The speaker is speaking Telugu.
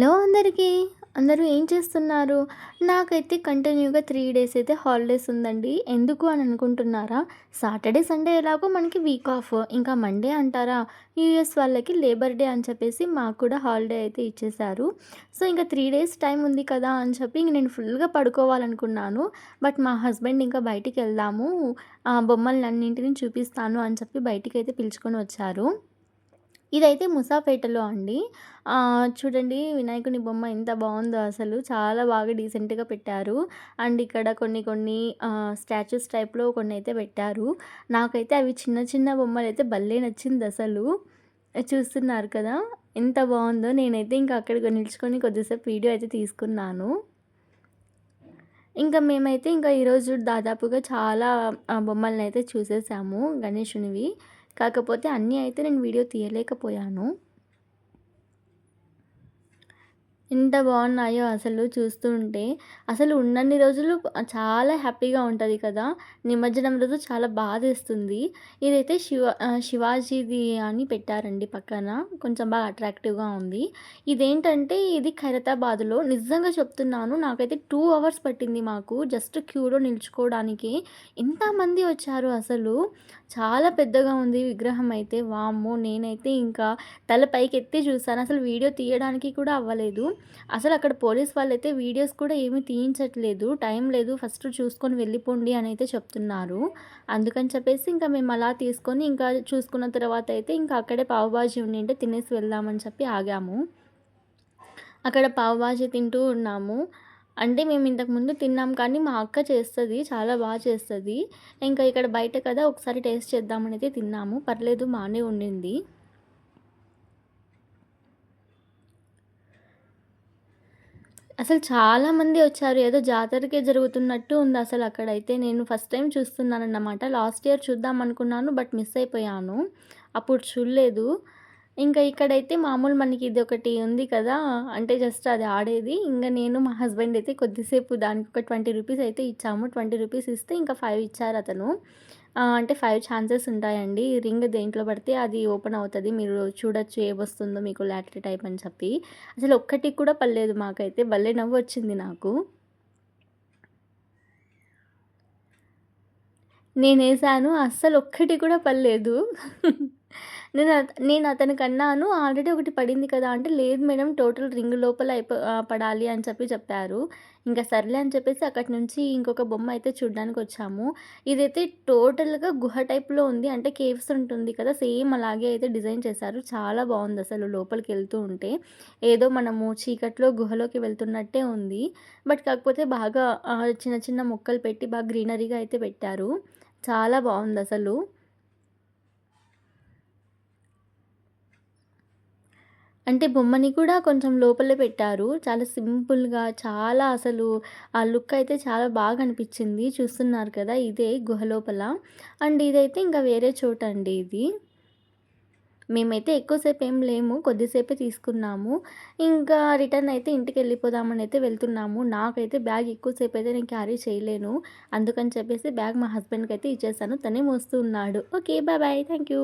హలో అందరికీ. అందరూ ఏం చేస్తున్నారు? నాకైతే కంటిన్యూగా త్రీ డేస్ అయితే హాలిడేస్ ఉందండి. ఎందుకు అని అనుకుంటున్నారా? సాటర్డే సండే ఎలాగో మనకి వీక్ ఆఫ్ ఇంకా మండే అంటారా? యూఎస్ వాళ్ళకి లేబర్ డే అని చెప్పేసి మాకు కూడా హాలిడే అయితే ఇచ్చేశారు. సో ఇంకా త్రీ డేస్ టైం ఉంది కదా అని చెప్పి ఇంక నేను ఫుల్గా పడుకోవాలనుకున్నాను. బట్ మా హస్బెండ్ ఇంకా బయటికి వెళ్దాము. బొమ్మలు అన్నింటిని చూపిస్తాను అని చెప్పి బయటికి అయితే పిలుచుకొని వచ్చారు. ఇదైతే ముసాపేటలో అండి. చూడండి వినాయకుని బొమ్మ ఎంత బాగుందో అసలు. చాలా బాగా డీసెంట్గా పెట్టారు. అండ్ ఇక్కడ కొన్ని కొన్ని స్టాచ్యూస్ టైప్లో కొన్ని అయితే పెట్టారు. నాకైతే అవి చిన్న చిన్న బొమ్మలు అయితే భలే నచ్చింది అసలు. చూస్తున్నారు కదా ఎంత బాగుందో. నేనైతే ఇంకా అక్కడికి నిల్చుకొని కొద్దిసేపు వీడియో అయితే తీసుకున్నాను. ఇంకా మేమైతే ఇంకా ఈరోజు దాదాపుగా చాలా బొమ్మలను అయితే చూసేసాము గణేషునివి. కాకపోతే అన్నీ అయితే నేను వీడియో తీయలేకపోయాను. ఎంత బాగున్నాయో అసలు చూస్తూ ఉంటే. అసలు ఉన్నన్ని రోజులు చాలా హ్యాపీగా ఉంటుంది కదా. నిమజ్జనం రోజు చాలా బాధేస్తుంది ఇదైతే శివ శివాజీది అని పెట్టారండి పక్కన. కొంచెం బాగా అట్రాక్టివ్గా ఉంది. ఇదేంటంటే ఇది ఖైరతాబాద్లో. నిజంగా చెప్తున్నాను నాకైతే టూ అవర్స్ పట్టింది మాకు జస్ట్ క్యూలో నిల్చుకోవడానికి. ఎంతమంది వచ్చారు అసలు? చాలా పెద్దగా ఉంది విగ్రహం అయితే. వామ్మో నేనైతే ఇంకా తల పైకి ఎత్తి చూసాను అసలు వీడియో తీయడానికి కూడా అవ్వలేదు. అసలు అక్కడ పోలీస్ వాళ్ళైతే వీడియోస్ కూడా ఏమీ తీయించట్లేదు టైం లేదు ఫస్ట్ చూసుకొని వెళ్ళిపోండి అని అయితే చెప్తున్నారు. అందుకని చెప్పేసి ఇంకా మేము అలా తీసుకొని ఇంకా చూసుకున్న తర్వాత అయితే ఇంకా అక్కడే పావుబాజీ ఉండింటే తినేసి వెళ్దామని చెప్పి ఆగాము. అక్కడ పావుబాజీ తింటూ ఉన్నాము. అంటే మేము ఇంతకుముందు తిన్నాం కానీ మా అక్క చేస్తుంది చాలా బాగా చేస్తుంది. ఇంకా ఇక్కడ బయట కదా ఒకసారి టేస్ట్ చేద్దామని అయితే తిన్నాము. పర్లేదు బాగానే ఉండింది. అసలు చాలామంది వచ్చారు. ఏదో జాతరకే జరుగుతున్నట్టు ఉంది అసలు అక్కడైతే. నేను ఫస్ట్ టైం చూస్తున్నానన్నమాట. లాస్ట్ ఇయర్ చూద్దాం అనుకున్నాను బట్ మిస్ అయిపోయాను. అప్పుడు చూడలేదు. ఇంకా ఇక్కడైతే మామూలు మనకి ఇది ఒకటి ఉంది కదా అంటే జస్ట్ అది ఆడేది. ఇంకా నేను మా హస్బెండ్ అయితే కొద్దిసేపు దానికి ఒక ట్వంటీ రూపీస్ అయితే ఇచ్చాము. ట్వంటీ రూపీస్ ఇస్తే ఇంకా ఫైవ్ ఇచ్చారు అతను. అంటే ఫైవ్ ఛాన్సెస్ ఉంటాయండి. రింగ్ దేంట్లో పడితే అది ఓపెన్ అవుతుంది. మీరు చూడొచ్చు ఏమొస్తుందో మీకు లాటరీ టైప్ అని చెప్పి. అసలు ఒక్కటికి కూడా పర్లేదు మాకైతే. భలే నవ్వు వచ్చింది నాకు. నేను వేసాను అస్సలు ఒక్కటి కూడా పర్లేదు నేను నేను అతనికి అన్నాను ఆల్రెడీ ఒకటి పడింది కదా అంటే లేదు మేడం టోటల్ రింగ్ లోపల అయిపో పడాలి అని చెప్పి చెప్పారు. ఇంకా సర్లే అని చెప్పేసి అక్కడి నుంచి ఇంకొక బొమ్మ అయితే చూడడానికి వచ్చాము. ఇదైతే టోటల్గా గుహ టైప్లో ఉంది. అంటే కేవ్స్ ఉంటుంది కదా సేమ్ అలాగే అయితే డిజైన్ చేశారు. చాలా బాగుంది అసలు లోపలికి వెళ్తూ ఉంటే. ఏదో మనము చీకట్లో గుహలోకి వెళ్తున్నట్టే ఉంది. బట్ కాకపోతే బాగా చిన్న చిన్న మొక్కలు పెట్టి బాగా గ్రీనరీగా అయితే పెట్టారు. చాలా బాగుంది అసలు. అంటే బొమ్మని కూడా కొంచెం లోపలే పెట్టారు. చాలా సింపుల్గా చాలా అసలు ఆ లుక్ అయితే చాలా బాగా అనిపించింది. చూస్తున్నారు కదా ఇదే గుహ లోపల. అండ్ ఇదైతే ఇంకా వేరే చోట అండి ఇది. మేమైతే ఎక్కువసేపు ఏం లేము కొద్దిసేపే తీసుకున్నాము. ఇంకా రిటర్న్ అయితే ఇంటికి వెళ్ళిపోదామని అయితే వెళ్తున్నాము. నాకైతే బ్యాగ్ ఎక్కువసేపు అయితే నేను క్యారీ చేయలేను. అందుకని చెప్పేసి బ్యాగ్ మా హస్బెండ్కి అయితే ఇచ్చేసాను. తనే మోస్తూ ఉన్నాడు. Okay bye bye. Thank you